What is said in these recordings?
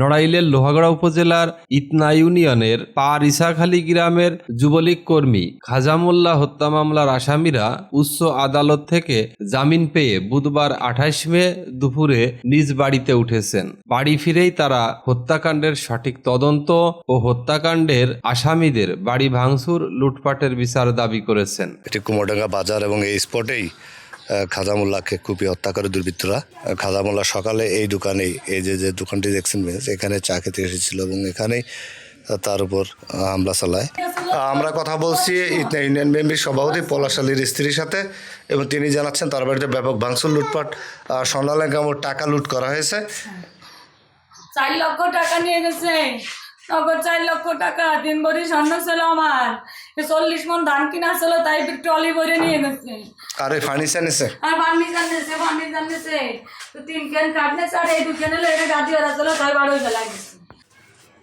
নড়াইলের লোহাগড়া উপজেলার ইতনা ইউনিয়নের পার ইসাখালী গ্রামের যুবলীগ কর্মী খাজামুল্লাহ হত্যা মামলার আসামিরা উচ্চ আদালত থেকে জামিন পেয়ে বুধবার আঠাশ মে দুপুরে নিজ বাড়িতে উঠেছেন। বাড়ি ফিরেই তারা হত্যাকাণ্ডের সঠিক তদন্ত ও হত্যাকাণ্ডের আসামিদের বাড়ি ভাঙচুর, লুটপাটের বিচার দাবি করেছেন। এটি কুমোরডাঙ্গা বাজার এবং এই স্পটেই খাজামুল্লাহকে কুপিয়ে হত্যা করে দুর্বৃত্তরা। খাজামুল্লাহ সকালে এই দোকানেই এই যে যে দোকানটি দেখছেন এখানে চা খেতে এসেছিল এবং এখানেই তার উপর হামলা চালায়। আমরা কথা বলছি ইউনিয়ন মেম্বির সভাপতি পলাশ আলীর স্ত্রীর সাথে এবং তিনি জানাচ্ছেন তার বাড়িতে ব্যাপক ভাঙচুর লুটপাট স্বর্ণালয় কামড় টাকা লুট করা হয়েছে। চার লক্ষ টাকা নিয়ে গেছে। নগদ চার লক্ষ টাকা তিন ভরি স্বর্ণ ছিল আমার। চল্লিশ মন ধান কিনা ছিল তাই ট্রলি ভরে নিয়ে গেছে। আর ফার্নিচার নিছে? আর ফার্নিচার নিয়েছে ফার্নিচার নিয়েছে তো তিন ক্যান কাঠ নিয়েছে আর এই দু ক্যান এলো এটা গাদি তাই বারোই ফেলা গেছে।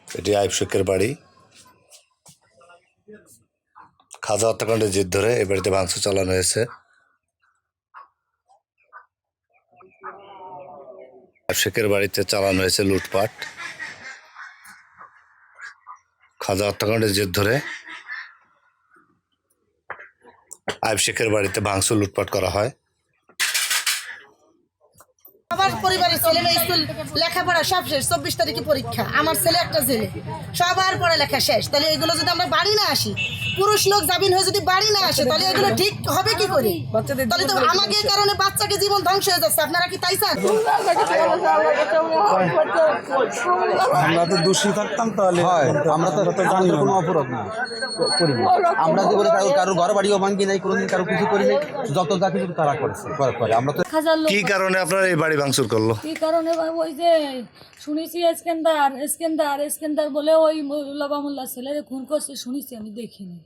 এটি আইব শেখের বাড়ি খাজা হত্যাকাণ্ডের জিদ ধরে এ বাড়িতে ভাঙচুর চালানো হয়েছে শেখের বাড়িতে চালানো হয়েছে লুটপাট। খাজা হত্যাকাণ্ডের জেদ ধরে আইব শেখের বাড়িতে ভাঙচুর লুটপাট করা হয়। ছেলে মেয়ে স্কুল লেখাপড়া সব শেষ চব্বিশ তারিখে পরীক্ষা। আমার ছেলে একটা ছেলে। সবার পড়ালেখা শেষ। তাহলে এগুলো যদি আমরা বাড়ি না আসি পুরুষ লোক জামিন হয়ে যদি বাড়ি না আসে তাহলে এগুলো ঠিক হবে কি করে? তাহলে তো আমাকে কারণে বাচ্চাকে জীবন ধ্বংস হয়ে যাচ্ছে। আপনারা কি তাই চান? আমরা তো দোষী থাকতাম তাহলে। হয়। আমরা তো তো জানি কোনো অপরাধ না। করি আমরা জীবনে কারও কারও ঘর বাড়িও ভাঙ্গি নাই কোনোদিন কারও কিছু করি নাই যত যা কিছু তারা করেছে করে করে। আমরা তো কি কারণে আপনার এই বাড়ি ভাঙচুর করল? কি কারণে ওই যে শুনেছি এসকেন্দার এসকেন্দার এসকেন্দার বলে ওই লবামুল্লাহ ছেলেরে খুন করছে শুনেছি আমি দেখিনি।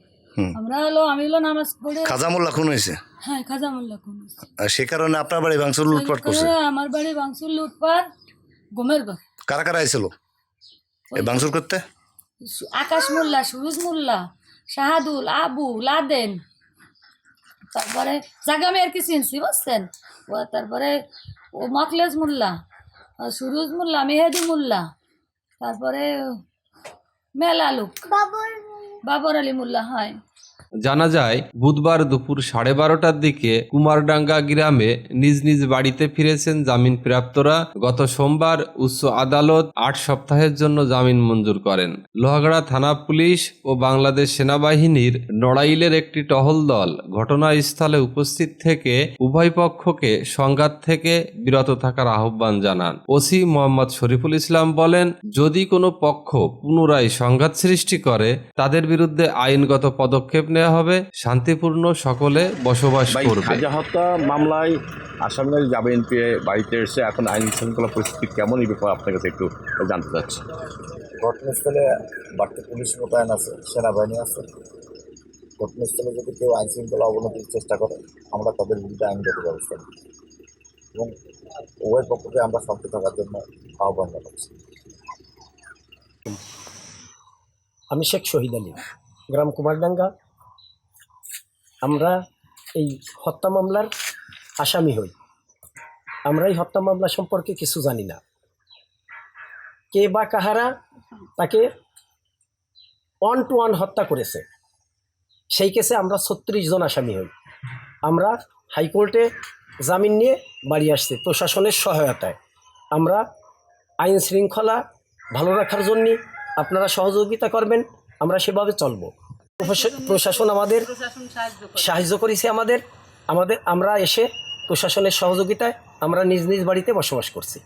আমরা হলো আমি হলো নামাজ পড়ে খাজামুল্লাহ খুন হয়েছে? হ্যাঁ খাজামুল্লাহ খুন হয়েছে। সে কারণে আপনার বাড়ি ভাঙচুর লুটপাট করছে? আমার বাড়ি বাংসুর লুটপাট গোমের কারা কারা আইছিল? এই ভাঙচুর করতে? আকাশ মোল্লা সুরুজ মোল্লা শাহাদুল আবু লাদেন। তারপরে জাগা আমি আর কি চিনছি বুঝছেন? ও তারপরে ও মাকলেজ মোল্লা সুরজ সুরুজ মোল্লা মেহেদি মোল্লা তারপরে মেলা লোক বাবর আলী মোল্লা হয়। জানা যায়, বুধবার দুপুর সাড়ে বারোটার দিকে কুমারডাঙ্গা গ্রামে নিজ নিজ বাড়িতে ফিরেছেন জামিন প্রাপ্তরা গত সোমবার উচ্চ আদালত আট সপ্তাহের জন্য জামিন মঞ্জুর করেন। লোহাগড়া থানা পুলিশ ও বাংলাদেশ সেনাবাহিনীর নড়াইলের একটি টহল দল ঘটনাস্থলে উপস্থিত থেকে উভয় পক্ষকে সংঘাত থেকে বিরত থাকার আহ্বান জানান। ওসি মোহাম্মদ শরীফুল ইসলাম বলেন, যদি কোনো পক্ষ পুনরায় সংঘাত সৃষ্টি করে, তাদের বিরুদ্ধে আইনগত পদক্ষেপ নেওয়া হবে শান্তিপূর্ণ সকলে বসবাস করবে। হত্যা মামলায় আসামিরা জামিন পেয়ে বাড়িতে এসে এখন আইন শৃঙ্খলা পরিস্থিতি কেমন এই ব্যাপারে আপনার কাছে একটু জানতে চাচ্ছি। ঘটনাস্থলে বাড়তি পুলিশ মোতায়েন আছে সেনাবাহিনী আছে। ঘটনাস্থলে যদি কেউ আইন শৃঙ্খলা অবনতির চেষ্টা করে আমরা তাদের বিরুদ্ধে আইনগত ব্যবস্থা নিই এবং উভয় পক্ষকে আমরা শান্ত থাকার জন্য আহ্বান জানাচ্ছি। আমি শেখ শহীদ আলী গ্রাম কুমারডাঙ্গা। আমরা এই হত্যা মামলার আসামি হই। আমরা এই হত্যা মামলা সম্পর্কে কিছু জানি না। কে বা কাহারা তাকে ওয়ান টু ওয়ান হত্যা করেছে, সেই কেসে আমরা ছত্রিশ জন আসামি হই। আমরা হাইকোর্টে জামিন নিয়ে বাড়ি আসছি প্রশাসনের সহায়তায়। আমরা আইন শৃঙ্খলা ভালো রাখার জন্যে আপনারা সহযোগিতা করবেন, আমরা সেভাবে চলব। প্রশাসন- আমাদের সাহায্য করেছে আমাদের। আমাদের, আমরা এসে প্রশাসনের সহযোগিতায় আমরা নিজ নিজ বাড়িতে বসবাস করছি।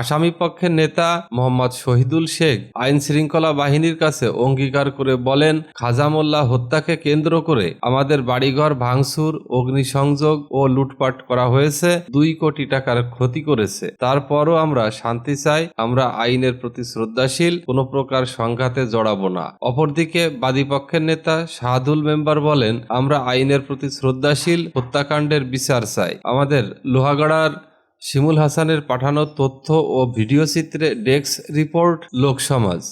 আসামি পক্ষের নেতা মোহাম্মদ শহীদুল শেখ আইন শৃঙ্খলা বাহিনীর কাছে অঙ্গীকার করে বলেন খাজা মোল্লা হত্যাকে কেন্দ্র করে আমাদের বাড়িঘর ভাঙচুর, অগ্নিসংযোগ ও লুটপাট করা হয়েছে, দুই কোটি টাকার ক্ষতি করেছে। তারপরও আমরা শান্তি চাই, আমরা আইনের প্রতি শ্রদ্ধাশীল, কোনো প্রকার সংঘাতে জড়াবো না। অপরদিকে বাদীপক্ষের নেতা শাহাদুল মেম্বার বলেন, আমরা আইনের প্রতি শ্রদ্ধাশীল, হত্যাকাণ্ডের বিচার চাই। আমাদের লোহাগড়ার শিমুল হাসানের পাঠানো তথ্য ও ভিডিও চিত্রে ডেস্ক রিপোর্ট লোকসমাজ।